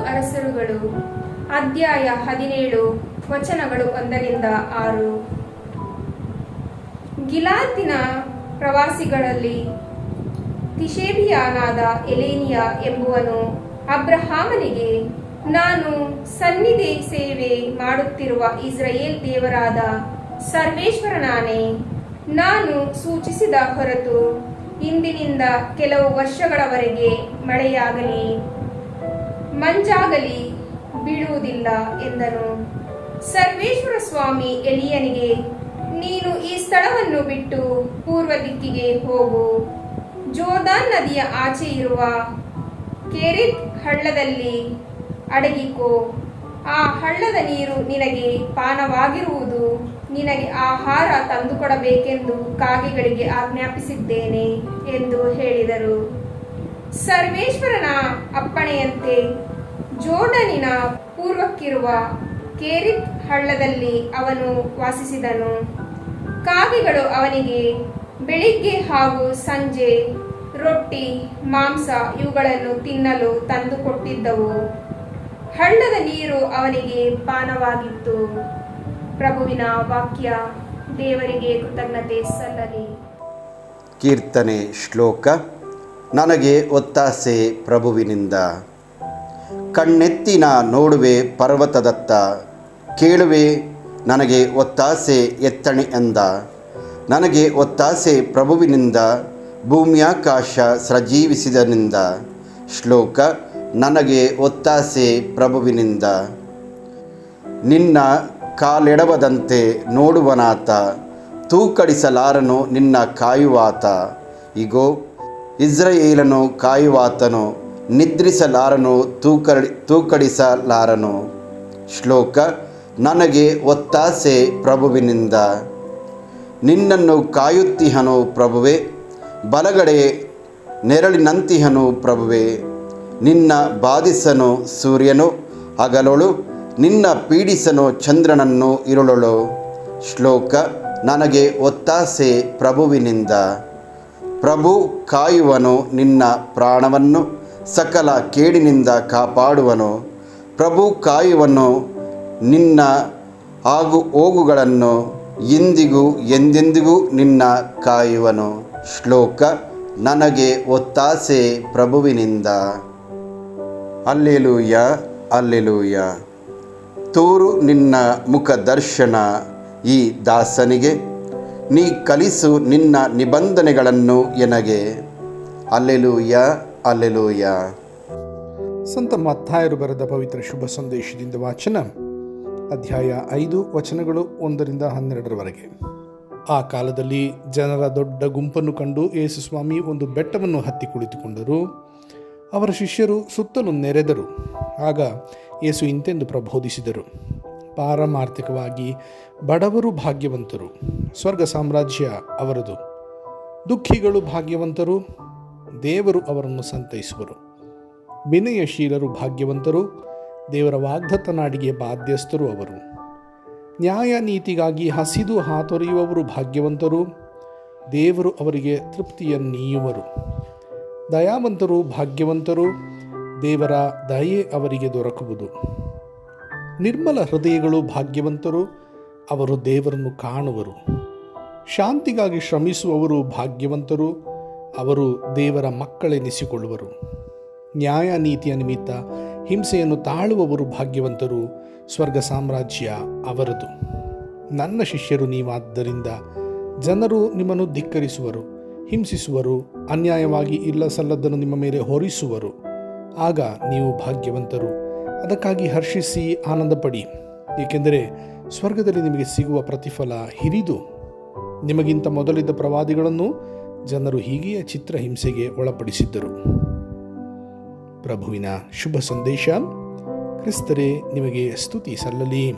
ಅರಸರುಗಳು. ಅಧ್ಯಾಯ ಹದಿನೇಳು, ವಚನಗಳು ಒಂದರಿಂದ ಆರು. ಗಿಲಾತಿನ ಪ್ರವಾಸಿಗಳಲ್ಲಿ ತಿಶೇಬಿಯಾನಾದ ಎಲೇನಿಯ ಎಂಬುವನು ಅಬ್ರಹಾಮನಿಗೆ, ನಾನು ಸನ್ನಿಧಿ ಸೇವೆ ಮಾಡುತ್ತಿರುವ ಇಸ್ರಾಯೇಲ್ ದೇವರಾದ ಸರ್ವೇಶ್ವರನಾನೇ. ನಾನು ಸೂಚಿಸಿದ ಹೊರತು ಇಂದಿನಿಂದ ಕೆಲವು ವರ್ಷಗಳವರೆಗೆ ಮಳೆಯಾಗಲಿ, ಮಂಜಾಗಲಿ ಬೀಳುವುದಿಲ್ಲ ಎಂದನು. ಸರ್ವೇಶ್ವರ ಸ್ವಾಮಿ ಎಲಿಯನಿಗೆ, ನೀನು ಈ ಸ್ಥಳವನ್ನು ಬಿಟ್ಟು ಪೂರ್ವ ದಿಕ್ಕಿಗೆ ಹೋಗು. ಜೋರ್ದಾನ್ ನದಿಯ ಆಚೆ ಇರುವ ಕೆರಿತ್ ಹಳ್ಳದಲ್ಲಿ ಅಡಗಿಕೋ. ಆ ಹಳ್ಳದ ನೀರು ನಿನಗೆ ಪಾನವಾಗಿರುವುದು. ನಿನಗೆ ಆಹಾರ ತಂದುಕೊಡಬೇಕೆಂದು ಕಾಗೆಗಳಿಗೆ ಆಜ್ಞಾಪಿಸಿದ್ದೇನೆ ಎಂದು ಹೇಳಿದರು. ಸರ್ವೇಶ್ವರನ ಅಪ್ಪಣೆಯಂತೆ ಜೋರ್ಡನಿನ ಪೂರ್ವಕ್ಕಿರುವ ಕೇರಿತ್ ಹಳ್ಳದಲ್ಲಿ ಅವನು ವಾಸಿಸಿದನು. ಕಾಗೆಗಳು ಅವನಿಗೆ ಬೆಳಿಗ್ಗೆ ಹಾಗೂ ಸಂಜೆ ರೊಟ್ಟಿ, ಮಾಂಸ ಇವುಗಳನ್ನು ತಿನ್ನಲು ತಂದುಕೊಟ್ಟಿದ್ದವು. ಹಳ್ಳದ ನೀರು ಅವನಿಗೆ ಪಾನವಾಗಿತ್ತು. ಪ್ರಭುವಿನ ವಾಕ್ಯ ದೇವರಿಗೆ ಕೃತಜ್ಞತೆ ಸಲ್ಲಲಿ. ಕೀರ್ತನೆ ಶ್ಲೋಕ, ನನಗೆ ಒತ್ತಾಸೆ ಪ್ರಭುವಿನಿಂದ. ಕಣ್ಣೆತ್ತಿನ ನೋಡುವೆ ಪರ್ವತದತ್ತ, ಕೇಳುವೆ ನನಗೆ ಒತ್ತಾಸೆ ಎತ್ತಣೆ ಎಂದ ನನಗೆ ಒತ್ತಾಸೆ ಪ್ರಭುವಿನಿಂದ, ಭೂಮ್ಯಾಕಾಶ ಸಜೀವಿಸಿದನಿಂದ ಶ್ಲೋಕ, ನನಗೆ ಒತ್ತಾಸೆ ಪ್ರಭುವಿನಿಂದ. ನಿನ್ನ ಕಾಲೆಡವದಂತೆ ನೋಡುವನಾತ, ತೂಕಡಿಸಲಾರನು ನಿನ್ನ ಕಾಯುವಾತ. ಇಗೋ, ಇಸ್ರಯೇಲನು ಕಾಯುವಾತನು, ನಿದ್ರಿಸಲಾರನು ತೂಕಡಿ, ತೂಕಡಿಸಲಾರನು. ಶ್ಲೋಕ, ನನಗೆ ಒತ್ತಾಸೆ ಪ್ರಭುವಿನಿಂದ. ನಿನ್ನನ್ನು ಕಾಯುತ್ತಿಹನು ಪ್ರಭುವೆ, ಬಲಗಡೆ ನೆರಳಿನಂತಿಹನು ಪ್ರಭುವೆ. ನಿನ್ನ ಬಾಧಿಸನು ಸೂರ್ಯನು, ಹಗಲೊಳು ನಿನ್ನ ಪೀಡಿಸನು ಚಂದ್ರನನ್ನು ಇರುಳಳು. ಶ್ಲೋಕ, ನನಗೆ ಒತ್ತಾಸೆ ಪ್ರಭುವಿನಿಂದ. ಪ್ರಭು ಕಾಯುವನು ನಿನ್ನ ಪ್ರಾಣವನ್ನು ಸಕಲ ಕೇಡಿನಿಂದ ಕಾಪಾಡುವನು. ಪ್ರಭು ಕಾಯುವನು ನಿನ್ನ ಆಗು ಹೋಗುಗಳನ್ನು ಇಂದಿಗೂ ಎಂದೆಂದಿಗೂ ನಿನ್ನ ಕಾಯುವನು. ಶ್ಲೋಕ, ನನಗೆ ಒತ್ತಾಸೆ ಪ್ರಭುವಿನಿಂದ. Alleluia alleluia. ತೋರು ನಿನ್ನ ಮುಖ ದರ್ಶನ ಈ ದಾಸನಿಗೆ. ನೀ ಕಲಿಸು ನಿನ್ನ ನಿಬಂಧನೆಗಳನ್ನು ಎನಗೆ. Alleluia alleluia. ಸಂತ ಮತ್ತಾಯರು ಬರೆದ ಪವಿತ್ರ ಶುಭ ಸಂದೇಶದಿಂದ ವಾಚನ. ಅಧ್ಯಾಯ ಐದು, ವಚನಗಳು ಒಂದರಿಂದ ಹನ್ನೆರಡರವರೆಗೆ. ಆ ಕಾಲದಲ್ಲಿ ಜನರ ದೊಡ್ಡ ಗುಂಪನ್ನು ಕಂಡು ಯೇಸು ಸ್ವಾಮಿ ಒಂದು ಬೆಟ್ಟವನ್ನು ಹತ್ತಿ ಕುಳಿತುಕೊಂಡರು. ಅವರ ಶಿಷ್ಯರು ಸುತ್ತಲೂ ನೆರೆದರು. ಆಗ ಯೇಸು ಇಂತೆಂದು ಪ್ರಬೋಧಿಸಿದರು. ಪಾರಮಾರ್ಥಿಕವಾಗಿ ಬಡವರು ಭಾಗ್ಯವಂತರು, ಸ್ವರ್ಗ ಸಾಮ್ರಾಜ್ಯ ಅವರದು. ದುಃಖಿಗಳು ಭಾಗ್ಯವಂತರು, ದೇವರು ಅವರನ್ನು ಸಂತೈಸುವರು. ವಿನಯಶೀಲರು ಭಾಗ್ಯವಂತರು, ದೇವರ ವಾಗ್ದತ್ತ ನಾಡಿಗೆ ಬಾಧ್ಯಸ್ಥರು ಅವರು. ನ್ಯಾಯ ನೀತಿಗಾಗಿ ಹಸಿದು ಹಾತೊರೆಯುವವರು ಭಾಗ್ಯವಂತರು, ದೇವರು ಅವರಿಗೆ ತೃಪ್ತಿಯನ್ನೀಯುವರು. ದಯಾವಂತರು ಭಾಗ್ಯವಂತರು ದೇವರ ದಯೆ ಅವರಿಗೆ ದೊರಕುವುದು. ನಿರ್ಮಲ ಹೃದಯಗಳು ಭಾಗ್ಯವಂತರು, ಅವರು ದೇವರನ್ನು ಕಾಣುವರು. ಶಾಂತಿಗಾಗಿ ಶ್ರಮಿಸುವವರು ಭಾಗ್ಯವಂತರು, ಅವರು ದೇವರ ಮಕ್ಕಳೆನಿಸಿಕೊಳ್ಳುವರು ನ್ಯಾಯ ನೀತಿಯ ನಿಮಿತ್ತ ಹಿಂಸೆಯನ್ನು ತಾಳುವವರು ಭಾಗ್ಯವಂತರು, ಸ್ವರ್ಗ ಸಾಮ್ರಾಜ್ಯ ಅವರದು. ನನ್ನ ಶಿಷ್ಯರು ನೀವಾದ್ದರಿಂದ ಜನರು ನಿಮ್ಮನ್ನು ಧಿಕ್ಕರಿಸುವರು, ಹಿಂಸಿಸುವರು, ಅನ್ಯಾಯವಾಗಿ ಇಲ್ಲ ಸಲ್ಲದನ್ನು ನಿಮ್ಮ ಮೇಲೆ ಹೊರಿಸುವರು. ಆಗ ನೀವು ಭಾಗ್ಯವಂತರು. ಅದಕ್ಕಾಗಿ ಹರ್ಷಿಸಿ ಆನಂದಪಡಿ. ಏಕೆಂದರೆ ಸ್ವರ್ಗದಲ್ಲಿ ನಿಮಗೆ ಸಿಗುವ ಪ್ರತಿಫಲ ಹಿರಿದು. ನಿಮಗಿಂತ ಮೊದಲಿದ್ದ ಪ್ರವಾದಿಗಳನ್ನು ಜನರು ಹೀಗೆಯೇ ಚಿತ್ರಹಿಂಸೆಗೆ ಒಳಪಡಿಸಿದ್ದರು. ಪ್ರಭುವಿನ ಶುಭ ಸಂದೇಶ, ಕ್ರಿಸ್ತರೇ, ನಿಮಗೆ ಸ್ತುತಿ ಸಲ್ಲಲಿ.